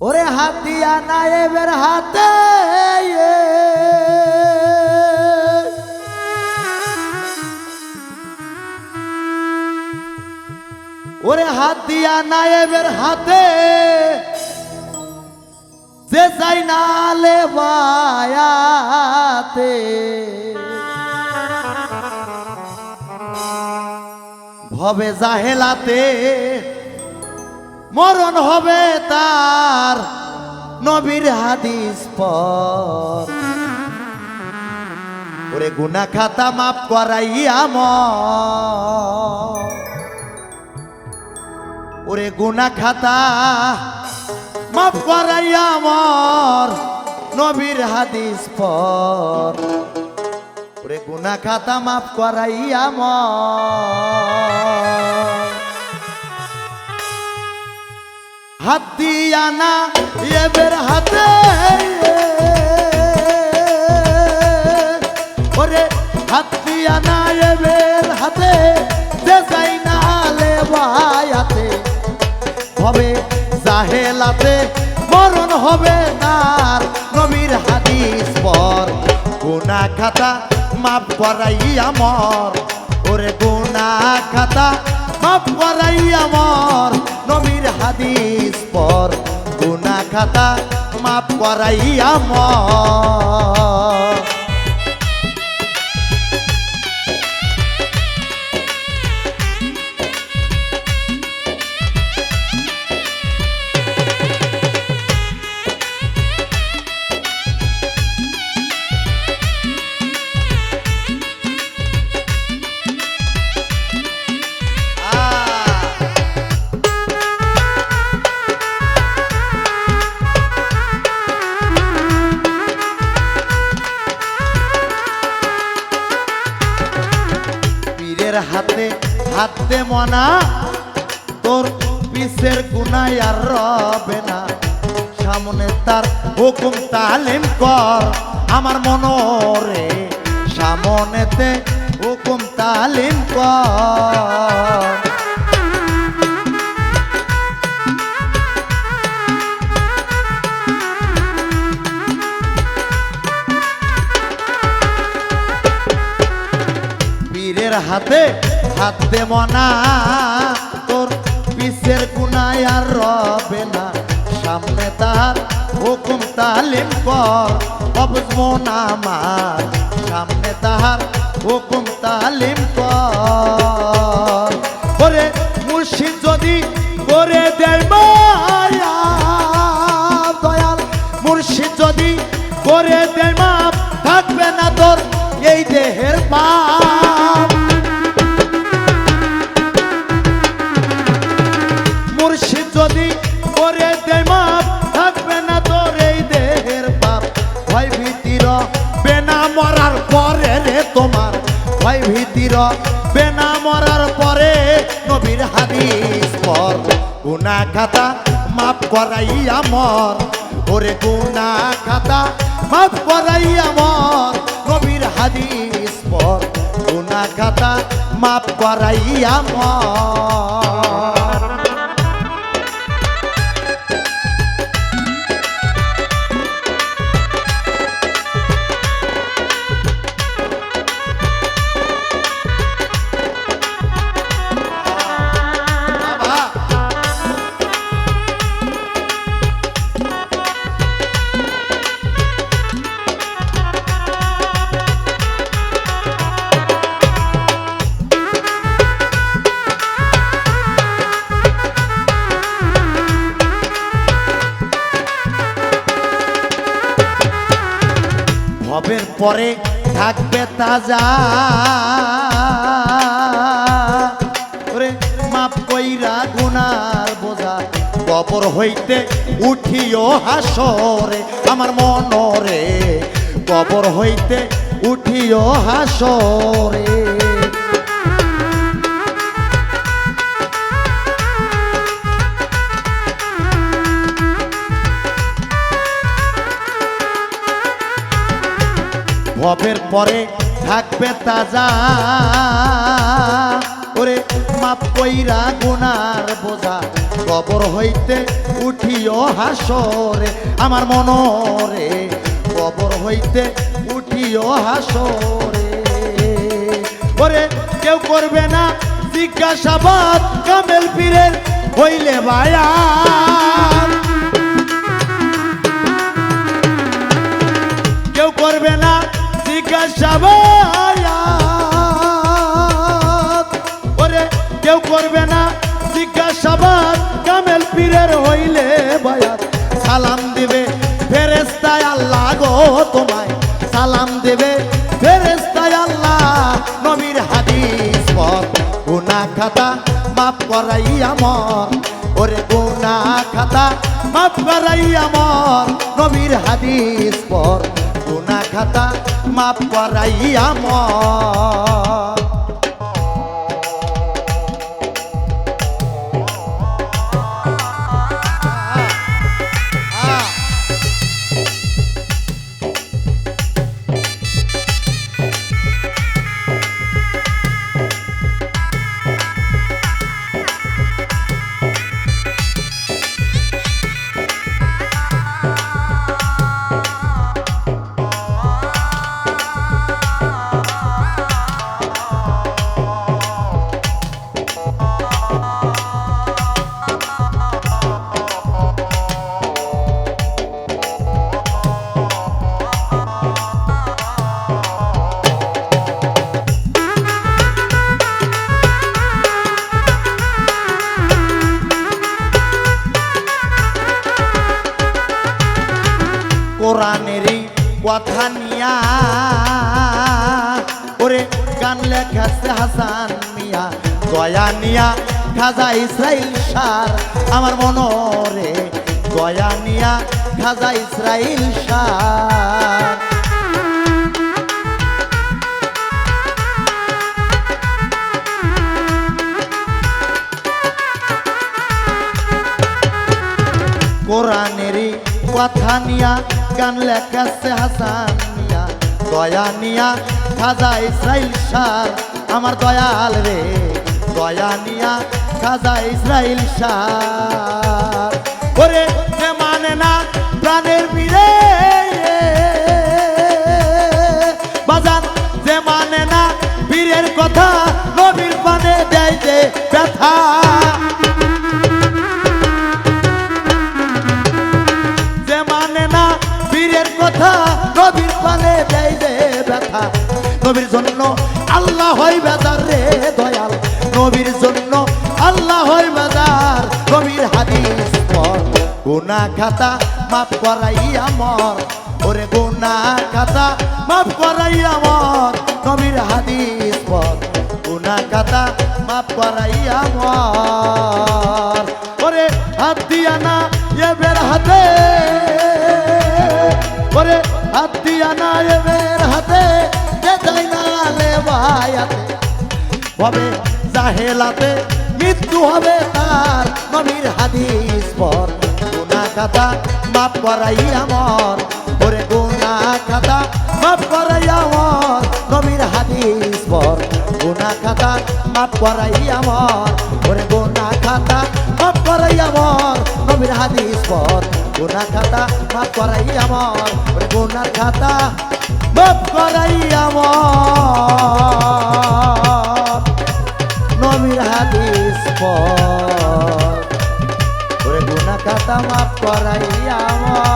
ওরে হাত দিয়া নায়েবের হাতে ওরে হাত দিয়া নায়েবের হাতে, যে চাই না লেবায়াতে ভবে জাহেলাতে মরণ হবে তার নবীর হাদিস পর। ওরে গুনা খাতা মাফ করাইয়া মর ওরে গুনা খাতা মাফ করাইয়া মর নবীর হাদিস পর। ওরে গুনা খাতা মাফ করাইয়া মর হাত দিয়া না এবের হাতে। ওরে হাত দিয়া না এবের হাতে, যে যাই না লেবায়াতে হবে জাহেলাতে মরণ হবে তার নবীর হাদিস পর গুনা খাতা মাফ করাইয়া মর ওরে গুনা খাতা মাপ করাইয়া মর। হাতে মনা, তোর পিসের গুনাই আর রবে না। সামনে তার হুকুম তালিম কর, আমার মনরে সামনেতে হুকুম তালিম কর। পীরের হাতে হাতে মনা, তোর পিসের গুনায় আর রবে না। সামনে তার হুকুম তালিম কর, অবুজ আমার। সামনে তাহার হুকুম তালিম কর। মুর্শিদ যদি করে দেয় মায়া মুর্শিদ যদি করে দেয় মাপ, থাকবে না তোর এই দেহের পাপ। ভয় ভীতির বেনা মরার পরে নবীর হাদিস পর। গুনা খাতা মাপ করাইয়া মর। ওরে গুনা খাতা মাপ করাইয়া মর। নবীর হাদিস পর। গুনা খাতা মাপ করাইয়া মর। ভবের পরে থাকবে তাজা। ওরে মাপ কইরা গুনার বোঝা, কবর হইতে উঠিও হাসরে, আমার মনরে। কবর হইতে উঠিও হাসরে। ভবের পরে থাকবে তাজা। ওরে মাপ কইরা গুনার বোঝা, কবর হইতে উঠিও হাসরে। আমার মনরে কবর হইতে উঠিও হাসরে। ওরে কেউ করবে না জিজ্ঞাসাবাদ, কামেল পীরের হইলে বায়ান কেউ করবে না জিজ্ঞাসাবাদ। ওরে, কেউ করবে না জিজ্ঞাসাবাদ। কামেল পীরের হইলে বায়াত। সালাম দিবে ফেরেস্তায় আল্লাহ তোমায়। সালাম দেবে ফেরেস্তায় আল্লাহ নবীর হাদিস পর গুনা খাতা মাফ করাই আমার। ওরে গুনা খাতা মাফ করাই আমার নবীর হাদিস পর গুনা খাতা মাপ করাইয়া আমার কথা নিয়া। ওরে গান লেখাছে হাসান মিয়া দয়া নিয়া খাজা ইসরাইল সার। আমার মনরে দয়া নিয়া খাজা ইসরাইল সার। কথা নিয়া, গান লেখাছে হাসান মিয়া। দয়া নিয়া খাজা ইসরাইল সার আমার দয়াল রে। দয়া নিয়া খাজা ইসরাইল সার ওরে যে মানে না প্রাণের বীরে বাজান, যে মানে না বীরের কথা নবীর পানে দেয় যে ব্যথা। নবীর জন্য আল্লাহ হয় বেজার রে দয়াল। নবীর জন্য আল্লাহ হয় বেজার নবীর হাদিস গুনা খাতা মাফ করাই আমার। ওরে গুনা খাতা মাফ করাই আমার। নবীর হাদিস পর গুনা খাতা মাফ করাই আমার। ওরে হাত দিয়া না এ বের হাতে। ওরে হাত দিয়া না এ বের হাতে। হবে জাহেলাতে মৃত্যু হবে তার। নবীর হাদিস পর গুনা খাতা মাফ করাই আমার। ওরে গুনা খাতা মাফ করাই আমার। নবীর হাদিস পর গুনা খাতা করাই আমার। ওরে গুনা খাতা করাই আমার। নবীর হাদিস পর। গুনা খাতা, মাফ করাই আমার গোনার খাতা, মাফ করাই আমার। নবীর হাদিস পর। গোনা খাতা, মাফ করাই আমার।